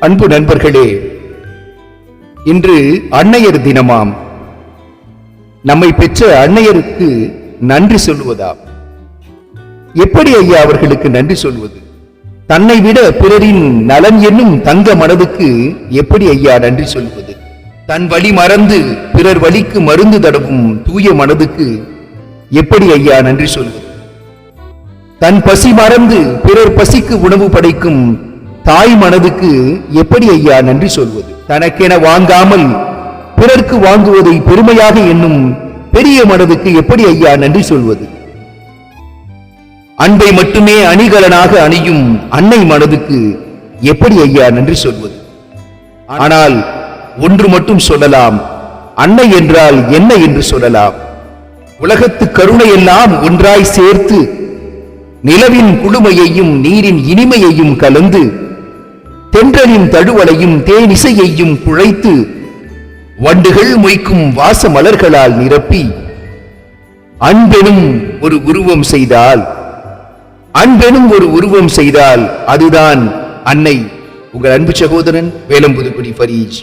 அன்பு நண்பர்களே இன்று அன்னையர் தினமாம். நம்மை பெற்ற அன்னையருக்கு நன்றி சொல்லுவதாம். எப்படி ஐயா அவர்களுக்கு நன்றி சொல்வது? தன்னை விட பிறரின் நலன் என்னும் தங்க மனதுக்கு எப்படி ஐயா நன்றி சொல்வது? தன் வழி மறந்து பிறர் வழிக்கு மருந்து தடவும் தூய மனதுக்கு எப்படி ஐயா நன்றி சொல்வது? தன் பசி மறந்து பிறர் பசிக்கு உணவு படைக்கும் தாய் மனதுக்கு எப்படி ஐயா நன்றி சொல்வது? தனக்கென வாங்காமல் பிறர்க்கு வாங்குவதை பெருமையாக எண்ணும் பெரிய மனதுக்கு எப்படி ஐயா நன்றி சொல்வது? அன்பை மட்டுமே அணிகலனாக அணியும் அன்னை மனதுக்கு எப்படி ஐயா நன்றி சொல்வது? ஆனால் ஒன்று மட்டும் சொல்லலாம் அன்னை என்றால் என்ன என்று சொல்லலாம்? உலகத்து கருணை எல்லாம் ஒன்றாய் சேர்த்து நிலவின் குளுமையையும் நீரின் இனிமையையும் கலந்து தென்றலின் தழுவலையும் தேனிசையையும் குழைத்து வண்டுகள் மொய்க்கும் வாச மலர்களால் நிரப்பி அன்பெனும் ஒரு உருவம் செய்தால் அன்பெனும் ஒரு உருவம் செய்தால் அதுதான் அன்னை உங்கள் அன்பு சகோதரன் வேலம்புதுக்குடி ஃபரீஜ்.